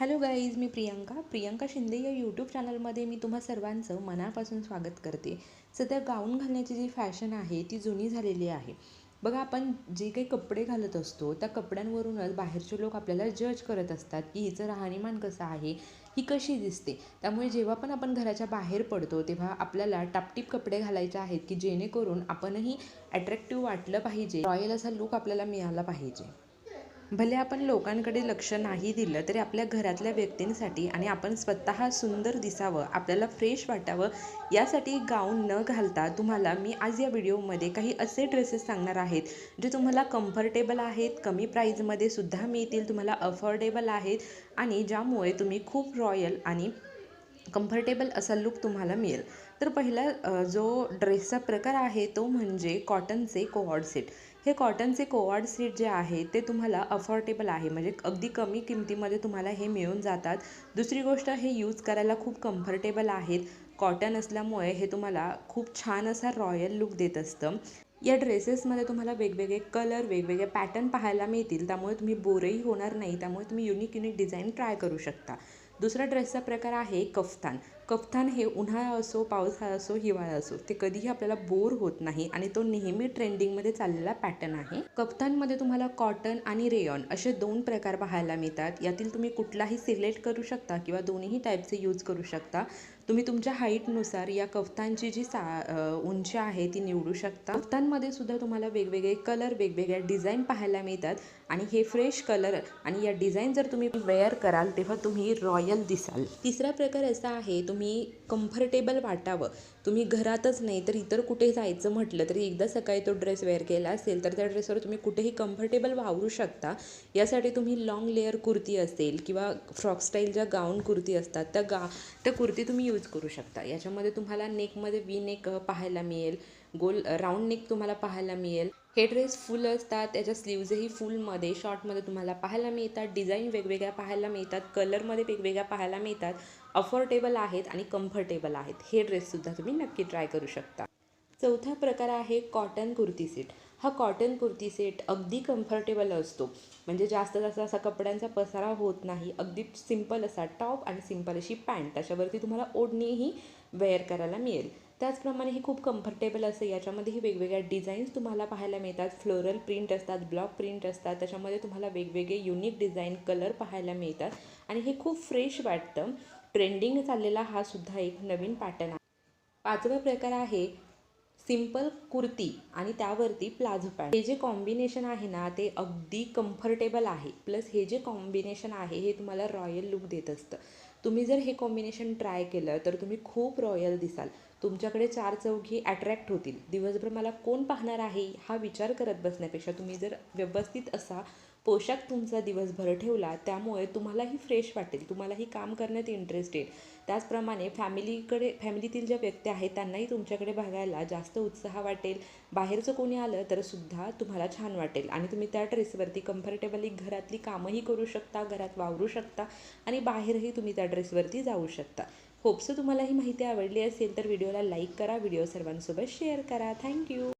Hello guys मी प्रियंका. प्रियंका शिंदे या YouTube चॅनलमध्ये मी तुम्हा सर्वांचं मनापासून स्वागत करते. सध्या गाऊन घालण्याची जी फॅशन आहे ती जुनी झालेली आहे. बघा आपण जे काही कपडे घालत असतो त्या कपड्यांवरूनच बाहेरचे लोक आपल्याला जज करत असतात की हिचं राहणीमान कसं आहे ही कशी दिसते. त्यामुळे जेव्हा पण आपण घराच्या बाहेर पडतो तेव्हा आपल्याला टापटीप कपडे घालायचे आहेत की जेणेकरून आपणही अट्रॅक्टिव्ह वाटलं पाहिजे. रॉयल असा लुक आपल्याला मिळाला पाहिजे. भले आपण लोकांकडे लक्ष नाही दिलं तरी आपल्या घरातल्या व्यक्तींसाठी आणि आपण स्वतः सुंदर दिसावं आपल्याला फ्रेश वाटावं यासाठी गाऊन न घालता तुम्हाला मी आज या व्हिडिओमध्ये काही असे ड्रेसेस सांगणार आहेत जे तुम्हाला कम्फर्टेबल आहेत कमी प्राईजमध्ये सुद्धा मिळतील तुम्हाला अफोर्डेबल आहेत आणि ज्यामुळे तुम्ही खूप रॉयल आणि कम्फर्टेबल असा लुक तुम्हाला मिळेल. तर पहिला जो ड्रेसचा प्रकार आहे तो म्हणजे कॉटनचे कोऑर्ड सेट हे कॉटनचे कोवाड सीट जे आहे ते तुम्हाला अफोर्डेबल आहे. म्हणजे अगदी कमी किमतीमध्ये तुम्हाला हे मिळून जातात. दुसरी गोष्ट हे यूज करायला खूप कम्फर्टेबल आहेत. कॉटन असल्यामुळे हे तुम्हाला खूप छान असा रॉयल लुक देत असतं. या ड्रेसेसमध्ये तुम्हाला वेगवेगळे कलर वेगवेगळे पॅटर्न पाहायला मिळतील. त्यामुळे तुम्ही बोरही होणार नाही. त्यामुळे तुम्ही युनिक युनिक डिझाईन ट्राय करू शकता. दुसरा ड्रेसचा प्रकार आहे कफ्तान. कफ्तान हे उन्हाळा असो पावसाळा असो हिवाळा असो ते कधीही आपल्याला बोर होत नाही आणि तो नेहमी ट्रेंडिंगमध्ये चाललेला पॅटर्न आहे. कफ्तानमध्ये तुम्हाला कॉटन आणि रेयॉन असे दोन प्रकार पाहायला मिळतात. यातील तुम्ही कुठलाही सिलेक्ट करू शकता किंवा दोन्ही टाईपचे यूज करू शकता. तुम्ही तुमच्या हाईटनुसार या कफ्तानची जी सा उंची आहे ती निवडू शकता. कफ्तानमध्ये सुद्धा तुम्हाला वेगवेगळे कलर वेगवेगळ्या डिझाईन पाहायला मिळतात आणि हे फ्रेश कलर आणि या डिझाईन जर तुम्ही वेअर कराल तेव्हा तुम्ही रॉयल दिसाल. तिसरा प्रकार असा आहे तुम्ही कम्फर्टेबल वाटावं. तुम्ही घरातच नाही तर इतर कुठे जायचं म्हटलं तरी एकदा सकाळी तो ड्रेस वेअर केला असेल तर त्या ड्रेसवर तुम्ही कुठेही कम्फर्टेबल वावरू शकता. यासाठी तुम्ही लॉंग लेअर कुर्ती असेल किंवा फ्रॉक स्टाईलच्या गाऊन कुर्ती असतात त्या गा त्या कुर्ती तुम्ही यूज करू शकता. याच्यामध्ये तुम्हाला नेकमध्ये वी नेक पाहायला मिळेल. गोल राऊंड नेक तुम्हाला पाहायला मिळेल. हे ड्रेस फुल असतात त्याच्या स्लीव्जही फुलमध्ये शॉर्टमध्ये तुम्हाला पाहायला मिळतात. डिझाईन वेगवेगळ्या पाहायला मिळतात. कलरमध्ये वेगवेगळ्या पाहायला मिळतात. अफोर्डेबल आहेत आणि कम्फर्टेबल आहेत. हे ड्रेससुद्धा तुम्ही नक्की ट्राय करू शकता. चौथा प्रकार आहे कॉटन कुर्ती सेट हा कॉटन कुर्ती सेट अगदी कम्फर्टेबल असतो. म्हणजे जास्त जास्त असा कपड्यांचा पसारा होत नाही. अगदी सिंपल असा टॉप आणि सिंपल अशी पॅन्ट त्याच्यावरती तुम्हाला ओढणीही वेअर करायला मिळेल. त्याचप्रमाणे हे खूप कम्फर्टेबल असते. याच्यामध्येही वेगवेगळ्या डिझाईन्स तुम्हाला पाहायला मिळतात. फ्लोरल प्रिंट असतात ब्लॉक प्रिंट असतात. त्याच्यामध्ये तुम्हाला वेगवेगळे युनिक डिझाईन कलर पाहायला मिळतात. आणि हे खूप फ्रेश वाटतं. ट्रेंडिंग चाललेला हा सुद्धा एक नवीन पॅटर्न आहे. पाचवा प्रकार आहे सिंपल कुर्ती आणि त्यावरती प्लाझो पॅन्ट. हे जे कॉम्बिनेशन आहे ना ते अगदी कम्फर्टेबल आहे. प्लस हे जे कॉम्बिनेशन आहे हे तुम्हाला रॉयल लुक देत असतं. तुम्ही जर हे कॉम्बिनेशन ट्राय केलं तर तुम्ही खूप रॉयल दिसाल. तुमच्याकडे चार चौघी अट्रॅक्ट होतील. दिवसभर मला कोण पाहणार आहे हा विचार करत बसण्यापेक्षा तुम्ही जर व्यवस्थित असा पोशाख तुमचा दिवसभर ठेवला त्यामुळे तुम्हालाही फ्रेश वाटेल तुम्हालाही काम करण्यात इंटरेस्ट येईल. त्याचप्रमाणे फॅमिलीकडे फॅमिलीतील ज्या व्यक्ती आहेत त्यांनाही तुमच्याकडे बघायला जास्त उत्साह वाटेल. बाहेरचं कोणी आलं तर सुद्धा तुम्हाला छान वाटेल आणि तुम्ही त्या ड्रेसवरती कम्फर्टेबली घरातली कामंही करू शकता घरात वावरू शकता आणि बाहेरही तुम्ही त्या ड्रेसवरती जाऊ शकता. होपसो तुम्हाला ही माहिती आवडली असेल तर व्हिडिओला लाईक करा व्हिडिओ सर्वांसोबत शेअर करा. थँक्यू